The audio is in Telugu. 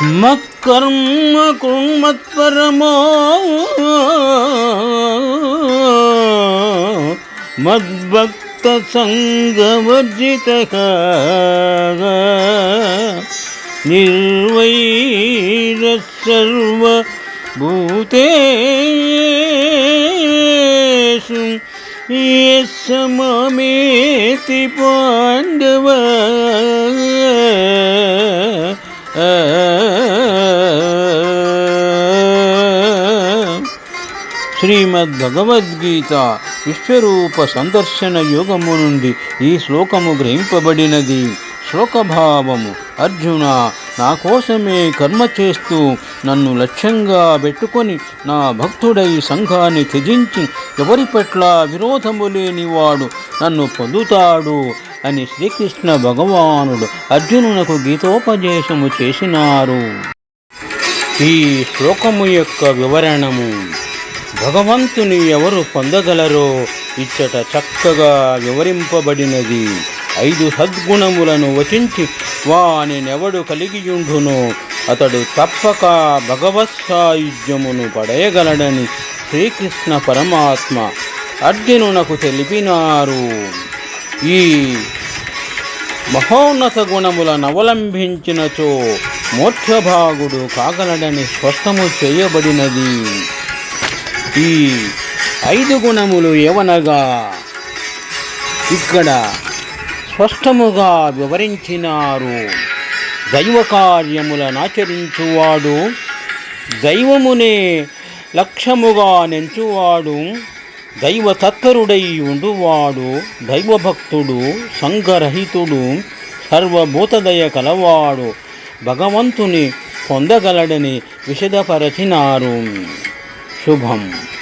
మత్కర్మ కుమత్పరమో మద్భక్త సంగవర్జిత నిర్వైర సర్వ భూతేషు సమమేతి పాండవ శ్రీమద్ భగవద్గీత విశ్వరూప సందర్శన యోగము నుండి ఈ శ్లోకము గ్రహింపబడినది. శ్లోకభావము అర్జున నా కోసమే కర్మ చేస్తూ నన్ను లక్ష్యంగా పెట్టుకొని నా భక్తుడై సంఘాన్ని త్యజించి ఎవరి పట్ల విరోధము లేనివాడు నన్ను పొందుతాడు అని శ్రీకృష్ణ భగవానుడు అర్జునునకు గీతోపదేశము చేసినారు. ఈ శ్లోకము యొక్క వివరణము భగవంతుని ఎవరు పొందగలరో ఇచ్చట చక్కగా వివరింపబడినది. ఐదు సద్గుణములను వచించి వానినెవడు కలిగియుండునో అతడు తప్పక భగవత్ సాయుధ్యమును శ్రీకృష్ణ పరమాత్మ అర్జునునకు తెలిపినారు. ఈ మహోన్నత గుణములను అవలంబించినచో మోక్షభాగుడు కాగలడని స్పష్టము చేయబడినది. ఈ ఐదు గుణములు ఏవనగా? ఇక్కడ స్పష్టముగా వివరించినారు. దైవ కార్యములను ఆచరించువాడు దైవమునే లక్ష్యముగా నెంచువాడు దైవతత్పరుడై ఉండువాడు దైవభక్తుడు సంఘరహితుడు సర్వభూతదయ కలవాడు భగవంతుని పొందగలడని విషదపరచినారు शुभम।